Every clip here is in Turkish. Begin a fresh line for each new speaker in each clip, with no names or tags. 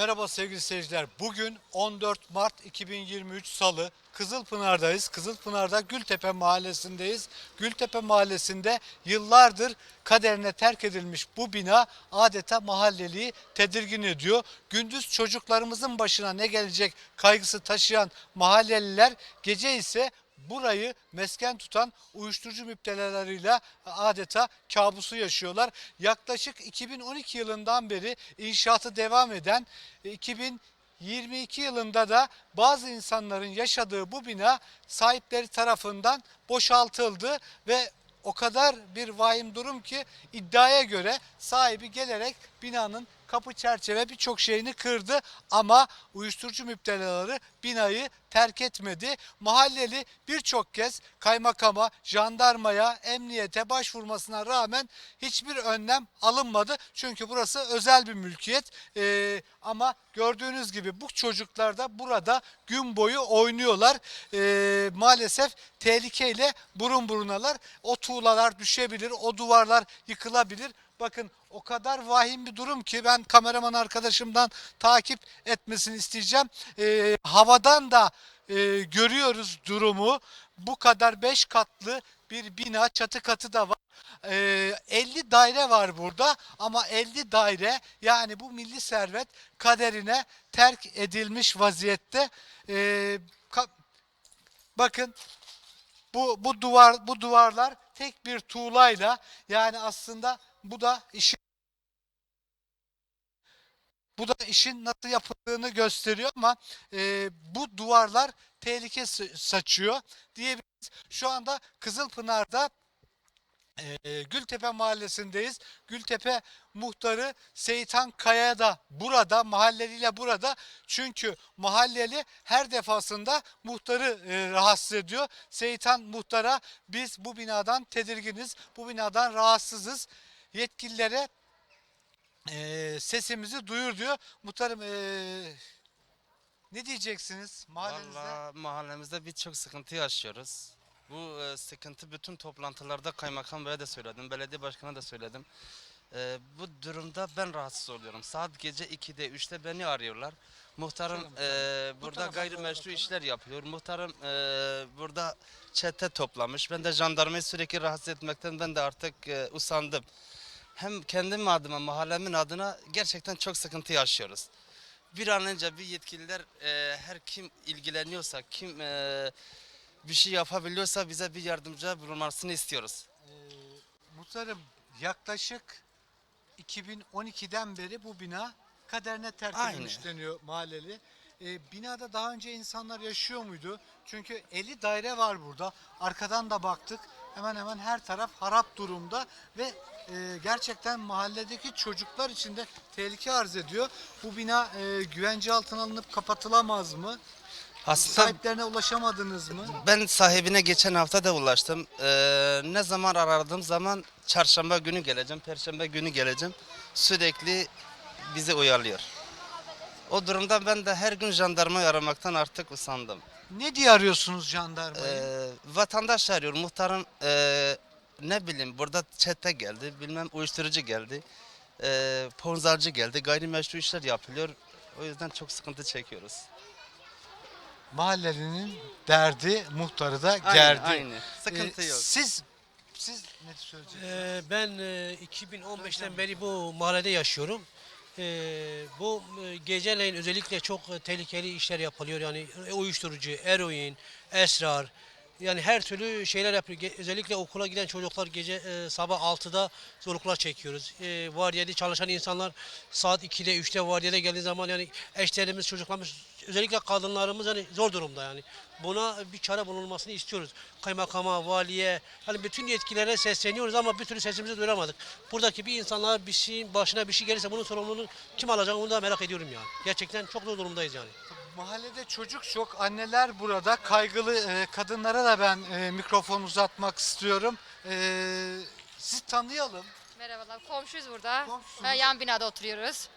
Merhaba sevgili seyirciler. Bugün 14 Mart 2023 Salı. Kızılpınar'dayız. Kızılpınar'da Gültepe Mahallesi'ndeyiz. Gültepe Mahallesi'nde yıllardır kaderine terk edilmiş bu bina adeta mahalleliyi tedirgin ediyor. Gündüz çocuklarımızın başına ne gelecek kaygısı taşıyan mahalleliler gece ise burayı mesken tutan uyuşturucu müptelaleriyle adeta kabusu yaşıyorlar. Yaklaşık 2012 yılından beri inşaatı devam eden 2022 yılında da bazı insanların yaşadığı bu bina sahipleri tarafından boşaltıldı ve o kadar bir vahim durum ki iddiaya göre sahibi gelerek binanın kapı çerçeve birçok şeyini kırdı ama uyuşturucu müptelaları binayı terk etmedi. Mahalleli birçok kez kaymakama, jandarmaya, emniyete başvurmasına rağmen hiçbir önlem alınmadı. Çünkü burası özel bir mülkiyet Ee, ama gördüğünüz gibi bu çocuklar da burada gün boyu oynuyorlar. Ee, maalesef tehlikeyle burun burunalar. O tuğlalar düşebilir, o duvarlar yıkılabilir. Bakın o kadar vahim bir durum ki ben kameraman arkadaşımdan takip etmesini isteyeceğim. Ee, havadan da e, görüyoruz durumu. Bu kadar 5 katlı bir bina çatı katı da var. Ee, 50 daire var burada ama 50 daire yani bu milli servet kaderine terk edilmiş vaziyette. Ka- bakın bu bu duvar bu duvarlar tek bir tuğlayla yani aslında bu da işin bu da işin nasıl yapıldığını gösteriyor ama e, bu duvarlar tehlike sa- saçıyor diyebiliriz. Şu anda Kızılpınar'da e, Gültepe mahallesindeyiz. Gültepe muhtarı Seyitan Kaya da burada, mahalleliyle burada. Çünkü mahalleli her defasında muhtarı e, rahatsız ediyor. Seyitan muhtara biz bu binadan tedirginiz, bu binadan rahatsızız. Yetkililere e, sesimizi duyur diyor. Muhtarım e, ne diyeceksiniz mahallenizde?
Valla mahallemizde birçok sıkıntı yaşıyoruz. Bu e, sıkıntı bütün toplantılarda kaymakam beye de söyledim, belediye başkanına da söyledim. E, bu durumda ben rahatsız oluyorum. Saat gece 2'de 3'te beni arıyorlar. Muhtarım e, burada gayrimeşru işler yapıyor. Muhtarım e, burada çete toplamış. Ben de jandarmayı sürekli rahatsız etmekten ben de artık e, usandım. Hem kendim adıma, mahallemin adına gerçekten çok sıkıntı yaşıyoruz bir an önce bir yetkililer e, her kim ilgileniyorsa, kim e, bir şey yapabiliyorsa bize bir yardımcı bulunmasını istiyoruz.
Ee, muhtarım yaklaşık 2012'den beri bu bina kaderine terk edilmiş deniyor mahalleli. Ee, binada daha önce insanlar yaşıyor muydu? Çünkü 50 daire var burada. Arkadan da baktık. Hemen hemen her taraf harap durumda ve e, gerçekten mahalledeki çocuklar için de tehlike arz ediyor. Bu bina e, güvence altına alınıp kapatılamaz mı?
Aslında
Sahiplerine ulaşamadınız mı?
ben sahibine geçen hafta da ulaştım. E, ne zaman aradığım zaman çarşamba günü geleceğim, perşembe günü geleceğim. Sürekli bizi uyarlıyor. O durumda ben de her gün jandarmayı aramaktan artık usandım.
Ne diye arıyorsunuz jandarmayı?
Ee, vatandaş arıyor. Muhtarım ee, ne bileyim burada çete geldi. Bilmem uyuşturucu geldi. Ee, ponzarcı geldi. Gayrimeşru işler yapılıyor. O yüzden çok sıkıntı çekiyoruz.
Mahallelinin derdi muhtarı da
Aynı,
gerdi.
aynı. Sıkıntı
Ee,
yok.
Siz siz ne söyleyeceksiniz?
Ee, ben e, 2015'ten beri bu mahallede yaşıyorum. Ee, bu e, geceleyin özellikle çok e, tehlikeli işler yapılıyor. Yani e, uyuşturucu, eroin, esrar. Yani her türlü şeyler yapıyor. Ge- özellikle okula giden çocuklar gece e, sabah 6'da zorluklar çekiyoruz. E, vardiyada çalışan insanlar saat 2'de 3'te vardiyada geldiği zaman yani eşlerimiz, çocuklarımız özellikle kadınlarımız yani zor durumda yani. Buna bir çare bulunmasını istiyoruz. Kaymakama, valiye, hani bütün yetkililere sesleniyoruz ama bir türlü sesimizi duyuramadık. Buradaki bir insanlar bir şeyin başına bir şey gelirse bunun sorumluluğunu kim alacak onu da merak ediyorum yani. Gerçekten çok zor durumdayız yani.
Mahallede çocuk çok, anneler burada. Kaygılı e, kadınlara da ben e, mikrofon uzatmak istiyorum. E, sizi tanıyalım.
Merhabalar, komşuyuz burada.
Komşusunuz.
Ha, yan binada oturuyoruz.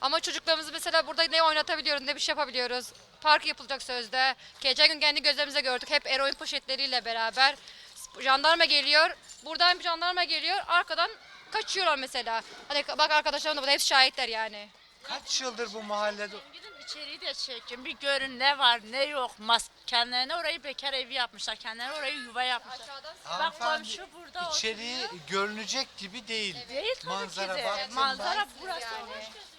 Ama çocuklarımızı mesela burada ne oynatabiliyoruz, ne bir şey yapabiliyoruz. Park yapılacak sözde. Geçen gün kendi gözlerimize gördük. Hep eroin poşetleriyle beraber. Jandarma geliyor. Buradan bir jandarma geliyor. Arkadan kaçıyorlar mesela. Hani bak arkadaşlarım da burada hepsi şahitler yani.
Kaç yıldır bu mahallede
içeriği de çekin. Bir görün ne var ne yok. Mas kendilerine orayı bekar evi yapmışlar. Kendilerine orayı yuva yapmışlar. Bak
Hanımefendi,
komşu burada
içeriği görünecek gibi değil.
Değil tabii
Manzara
ki de.
baktım
Manzara
ben.
burası.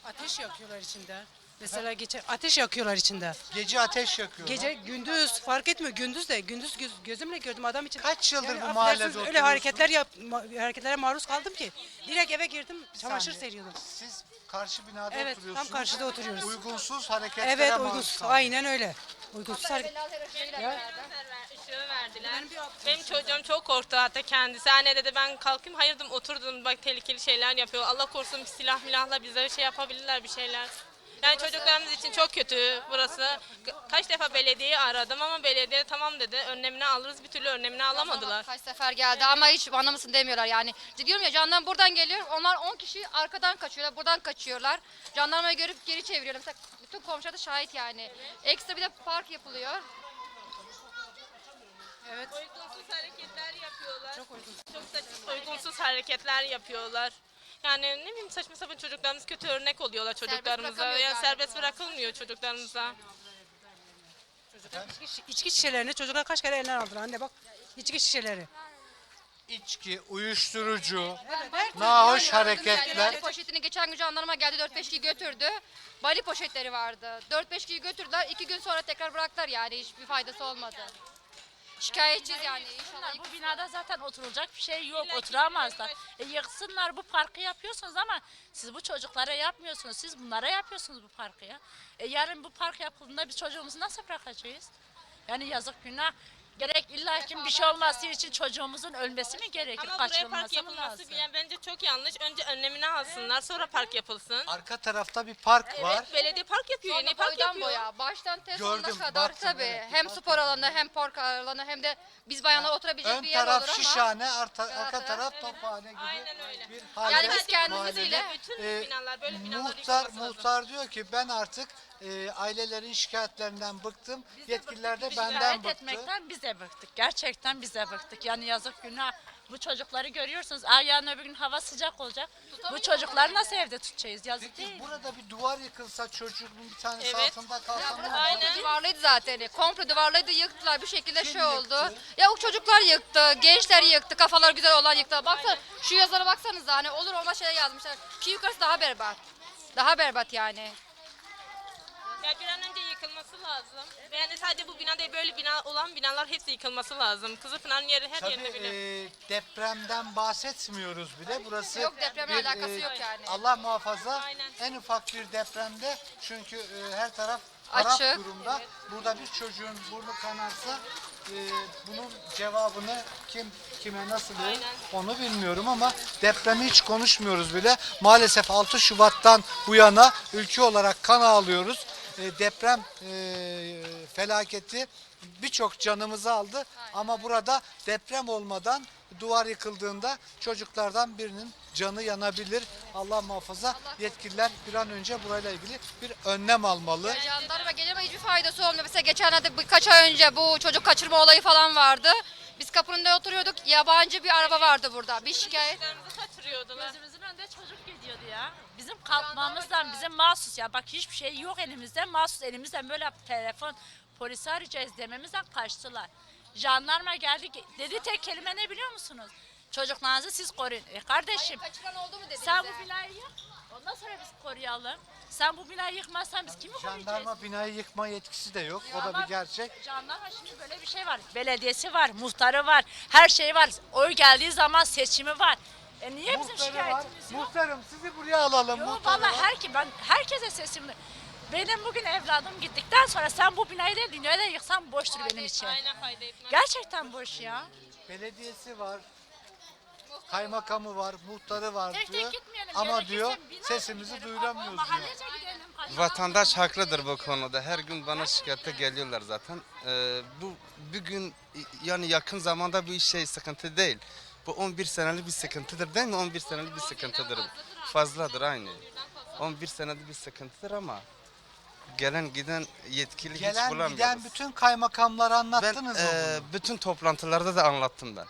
Ateş yakıyorlar içinde. Mesela geçen ateş yakıyorlar içinde.
Gece ateş yakıyorlar.
Gece gündüz fark etmiyor gündüz de gündüz göz, gözümle gördüm adam için.
Kaç yıldır bu
affedersiniz,
mahallede
öyle
oturuyorsun?
hareketler yap ma- hareketlere maruz kaldım ki direkt eve girdim çamaşır seriyordum.
Siz karşı binada
Evet, tam
oturuyorsunuz.
karşıda oturuyoruz.
Uygunsuz hareketlere
Evet
maruz
uygunsuz
kaldınız.
aynen öyle. Uygunsuz hareket.
Işığı verdiler.
Benim
çocuğum çok korktu hatta kendisi. Anne dedi ben kalkayım. Hayırdım oturdum bak tehlikeli şeyler yapıyor. Allah korusun bir silah milahla bize bir şey yapabilirler bir şeyler. Yani çocuklarımız için çok kötü burası. Ka- Kaç defa belediyeyi aradım ama belediye tamam dedi. Önlemini alırız bir türlü önlemini alamadılar.
Kaç sefer geldi ama hiç bana mısın demiyorlar yani. Diyorum ya jandarma buradan geliyor. Onlar 10 kişi arkadan kaçıyorlar. Buradan kaçıyorlar. Jandarmayı görüp geri çeviriyorlar. Mesela bütün komşular da şahit yani. Ekstra bir de park yapılıyor.
Evet.
Uygunsuz hareketler yapıyorlar. Çok uygunsuz. Çok saçma, uygunsuz hareketler yapıyorlar. Yani ne bileyim saçma sapan çocuklarımız kötü örnek oluyorlar çocuklarımıza.
bırakamıyor
Yani serbest bırakılmıyor çocuklarımıza.
İçki, içki şişelerini çocuklar kaç kere elinden aldılar anne bak. içki şişeleri.
İçki, uyuşturucu,
türlü
nahoş
Yani
hareketler.
Bali poşetini geçen gün jandarma geldi 4-5 kişi götürdü. Bali poşetleri vardı. 4-5 kişi götürdüler. 2 gün sonra tekrar bıraktılar yani hiçbir faydası olmadı. Şikayetçiyiz yani inşallah.
Bu binada zaten oturulacak bir şey yok. Oturamazlar. E yıksınlar bu parkı yapıyorsunuz ama siz bu çocuklara yapmıyorsunuz. Siz bunlara yapıyorsunuz bu parkı ya. E yarın bu park yapıldığında biz çocuğumuzu nasıl bırakacağız? Yani yazık günah. Gerek illa ki bir şey olması için çocuğumuzun ölmesi mi gerekir?
Ama buraya park
Kaçırılması mı
yapılması
lazım?
bile bence çok yanlış. Önce önlemini alsınlar sonra park yapılsın.
Arka tarafta bir park var.
Evet belediye park yapıyor.
Sonra
Yeni park
boydan
yapıyor.
boya, baştan tez
Gördüm,
sonuna kadar
baktım,
tabii.
evet,
hem
baktım.
spor alanı hem park alanı hem de biz bayanlar oturabilecek
Ön
bir yer
taraf
olur ama.
şişhane, arka,
Arka
arka
taraf,
taraf
evet.
tophane gibi
Aynen öyle.
bir halde.
Yani biz kendimiz
mahallede.
bile-
Bütün
Ee,
binalar böyle binalar
muhtar,
yıkılması lazım.
muhtar diyor ki ben artık e, ailelerin şikayetlerinden bıktım. Yetkililer de
Biz
benden
şikayet
bıktı.
etmekten bize bıktık. Gerçekten bize bıktık. Yani yazık günah. Bu çocukları görüyorsunuz. Ay yarın öbür gün hava sıcak olacak. Bu çocukları nasıl evde tutacağız? Yazık
Peki
değil.
burada bir duvar yıkılsa çocuğun bir tanesi
Evet.
altında kalsa ne olur?
Aynen.
Duvarlıydı zaten. Komple duvarlıydı yıktılar bir şekilde şey oldu. Ya o çocuklar yıktı, gençler yıktı, kafalar güzel olan yıktı. Baksana şu yazılara baksanıza hani olur olmaz şey yazmışlar. Ki yukarısı daha berbat. Daha berbat yani.
Ya bir an önce yıkılması lazım. Yani sadece bu bina değil böyle bina olan binalar hepsi yıkılması lazım. Kızılpınar'ın yeri her
Tabii
yerinde bile.
e, depremden bahsetmiyoruz bile. Burası
Yok, depremle
bir, e,
alakası yok yani.
Allah muhafaza
Aynen.
en ufak bir depremde çünkü e, her taraf harap
Açık.
durumda. Burada bir çocuğun burnu kanarsa e, bunun cevabını kim kime nasıl verir onu bilmiyorum ama depremi hiç konuşmuyoruz bile. Maalesef 6 Şubat'tan bu yana ülke olarak kan ağlıyoruz. E, deprem e, felaketi birçok canımızı aldı ama burada deprem olmadan duvar yıkıldığında çocuklardan birinin canı yanabilir. Allah muhafaza yetkililer bir an önce burayla ilgili bir önlem almalı.
Jandarma geliyor ama hiçbir faydası olmuyor. Mesela geçenlerde birkaç ay önce bu çocuk kaçırma olayı falan vardı. Biz kapının önünde oturuyorduk. Yabancı bir araba vardı burada. Bir şikayet.
Gözümüzün önünde çocuk gidiyordu ya. Bizim kalkmamızdan bizim mahsus ya. Bak hiçbir şey yok elimizde. Mahsus elimizden böyle telefon polisi arayacağız dememizden kaçtılar. Jandarma geldi dedi tek kelime ne biliyor musunuz? Çocuklarınızı siz koruyun. E kardeşim
Kaçıran oldu mu
sen bu binayı yık. Ondan sonra biz koruyalım. Sen bu binayı yıkmazsan biz kimi koruyacağız?
Jandarma binayı yıkma yetkisi de yok. O da
Ama
bir gerçek.
Jandarma şimdi böyle bir şey var. Belediyesi var, muhtarı var, her şey var. Oy geldiği zaman seçimi var. E niye bizim
Muhtarı var.
şikayetimiz yok?
Muhtarım sizi buraya alalım.
Yok
Muhtarı
valla
var.
her ben herkese sesimle. Benim bugün evladım gittikten sonra sen bu binayı da dünyada yıksan boştur benim için.
Aynen fayda etmez.
Gerçekten boş ya.
Belediyesi var. Kaymakamı var, muhtarı var
Tek
diyor.
tek gitmeyelim.
Ama
Gerekirse
diyor
bina
sesimizi
gidelim.
duyuramıyoruz diyor.
Mahallece gidelim.
Vatandaş haklıdır bu konuda. Her gün bana şikayete geliyorlar zaten. Ee, bu bugün yani yakın zamanda bu iş şey sıkıntı değil. Bu 11 senelik bir sıkıntıdır değil mi? 11 senelik bir sıkıntıdır. Fazladır aynı. 11 senelik bir sıkıntıdır ama gelen giden yetkili hiç
Gelen
bulamıyoruz.
giden bütün kaymakamlara
ben
anlattınız mı
e,
bunu?
bütün toplantılarda da anlattım ben.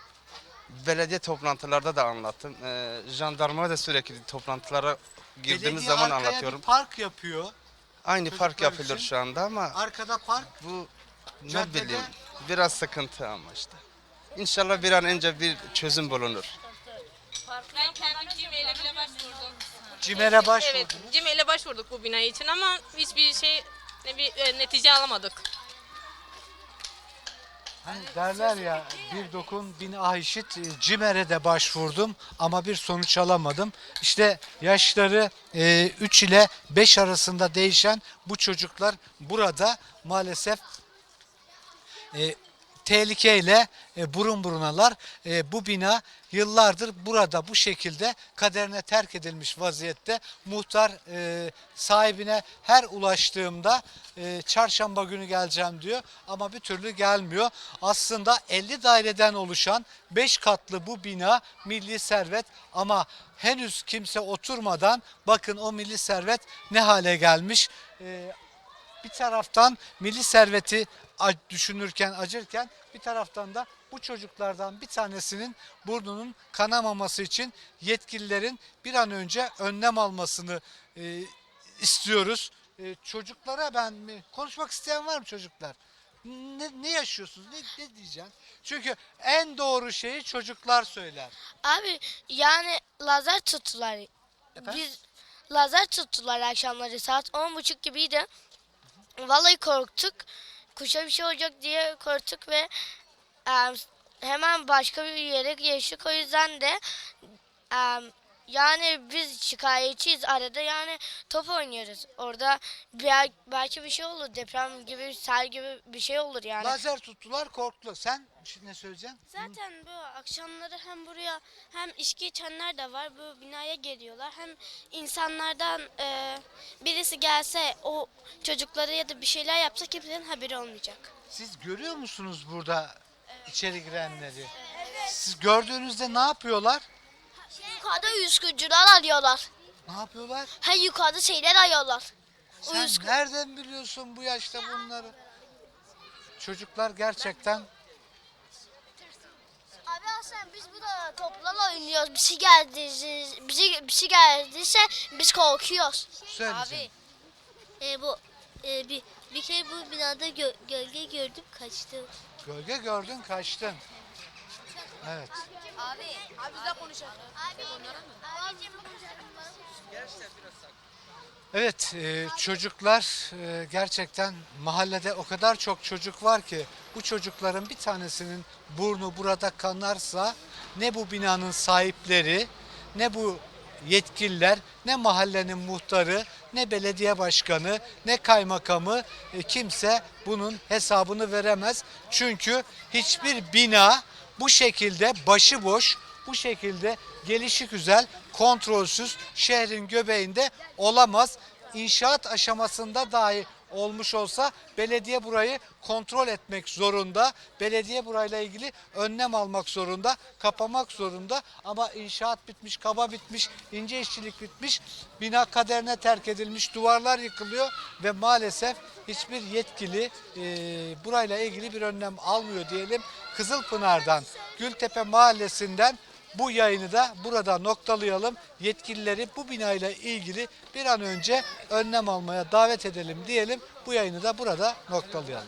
Belediye toplantılarda da anlattım. E, jandarmaya da sürekli toplantılara girdiğimiz
Belediye
zaman
arkaya
anlatıyorum.
bir park yapıyor.
Aynı park
çocuklar
yapılıyor
için.
şu anda ama
Arkada park.
bu ne
Caddede-
bileyim biraz sıkıntı ama işte. İnşallah bir an önce bir çözüm bulunur.
Ben kendim CİME'yle bile başvurdum.
Cimer'e başvurdunuz.
Evet, CİME'yle başvurduk bu bina için ama hiçbir şey ne bir e, netice alamadık.
Hani derler ya bir dokun bin ah işit. E, Cimer'e de başvurdum ama bir sonuç alamadım. İşte yaşları 3 ile 5 arasında değişen bu çocuklar burada maalesef e, tehlikeyle e, burun burunalar. E, bu bina yıllardır burada bu şekilde kaderine terk edilmiş vaziyette. Muhtar e, sahibine her ulaştığımda çarşamba günü geleceğim diyor ama bir türlü gelmiyor. Aslında 50 daireden oluşan 5 katlı bu bina milli servet ama henüz kimse oturmadan bakın o milli servet ne hale gelmiş. Bir taraftan milli serveti düşünürken, acırken bir taraftan da bu çocuklardan bir tanesinin burnunun kanamaması için yetkililerin bir an önce önlem almasını e, istiyoruz. E, çocuklara ben mi? Konuşmak isteyen var mı çocuklar? Ne, ne yaşıyorsunuz? Ne, ne diyeceğim? Çünkü en doğru şeyi çocuklar söyler.
Abi yani lazer tuttular.
Efendim?
Biz lazer tuttular akşamları saat on buçuk gibiydi. Vallahi korktuk. Kuşa bir şey olacak diye korktuk ve em, hemen başka bir yere geçtik. O yüzden de em, yani biz şikayetçiyiz arada yani top oynuyoruz. Orada bel- belki bir şey olur deprem gibi sel gibi bir şey olur yani.
Lazer tuttular korktu. Sen şimdi ne söyleyeceksin?
Zaten bu akşamları hem buraya hem içki içenler de var. Bu binaya geliyorlar. Hem insanlardan e, birisi gelse o çocuklara ya da bir şeyler yapsa kimsenin haberi olmayacak.
Siz görüyor musunuz burada içeri girenleri? Siz gördüğünüzde ne yapıyorlar?
Yukarıda uyuşturucular arıyorlar.
Ne yapıyorlar?
Ha yukarıda şeyler arıyorlar.
Sen
Uyuşturucu-
nereden biliyorsun bu yaşta bunları? Çocuklar gerçekten
Abi aslında biz burada toplarla oynuyoruz. Bir şey geldi, bize bir şey geldiyse biz korkuyoruz.
söyleyeceğim.
e, bu e, bir bir kere bu binada gölge gördüm kaçtım.
Gölge gördün kaçtın. Evet. Evet e, çocuklar e, gerçekten mahallede o kadar çok çocuk var ki bu çocukların bir tanesinin burnu burada kanarsa ne bu binanın sahipleri ne bu yetkililer ne mahallenin muhtarı ne belediye başkanı ne kaymakamı e, kimse bunun hesabını veremez. Çünkü hiçbir bina bu şekilde başıboş bu şekilde gelişi güzel, kontrolsüz şehrin göbeğinde olamaz. İnşaat aşamasında dahi olmuş olsa belediye burayı kontrol etmek zorunda. Belediye burayla ilgili önlem almak zorunda, kapamak zorunda. Ama inşaat bitmiş, kaba bitmiş, ince işçilik bitmiş, bina kaderine terk edilmiş, duvarlar yıkılıyor ve maalesef hiçbir yetkili e, burayla ilgili bir önlem almıyor diyelim. Kızılpınar'dan, Gültepe Mahallesi'nden bu yayını da burada noktalayalım. Yetkilileri bu binayla ilgili bir an önce önlem almaya davet edelim diyelim. Bu yayını da burada noktalayalım.